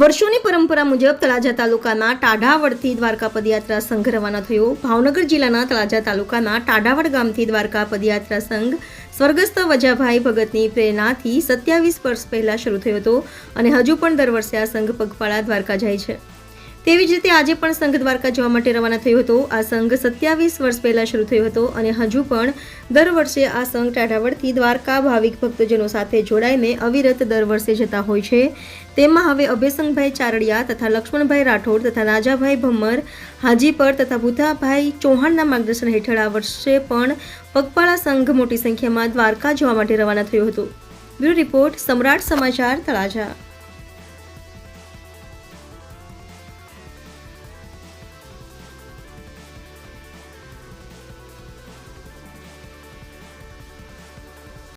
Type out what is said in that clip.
વર્ષોની પરંપરા મુજબ તળાજા તાલુકાના ટાઢાવડથી દ્વારકા પદયાત્રા સંઘ રવાના થયો. ભાવનગર જિલ્લાના તળાજા તાલુકાના ટાઢાવડ ગામથી દ્વારકા પદયાત્રા સંઘ સ્વર્ગસ્થ વજાભાઈ ભગતની પ્રેરણાથી સત્યાવીસ વર્ષ પહેલા શરૂ થયો હતો અને હજુ પણ દર વર્ષે આ સંઘ પગપાળા દ્વારકા જાય છે. તેવી જ રીતે આજે પણ સંઘ દ્વારકા જવા માટે રવાના થયો હતો. આ સંઘ સત્યાવીસ વર્ષ પહેલા શરૂ થયો હતો અને હજુ પણ દર વર્ષે આ સંઘ ટાઢાવડથી દ્વારકા ભાવિક ભક્તજનો સાથે જોડાઈને અવિરત દર વર્ષે જતા હોય છે. તેમાં હવે અભયસંગભાઈ ચારડિયા તથા લક્ષ્મણભાઈ રાઠોડ તથા રાજાભાઈ ભમર, હાજીપર તથા બુધાભાઈ ચૌહાણના માર્ગદર્શન હેઠળ આ વર્ષે પણ પગપાળા સંઘ મોટી સંખ્યામાં દ્વારકા જવા માટે રવાના થયો હતો. બ્યુરો રિપોર્ટ સમ્રાટ સમાચાર તળાજા.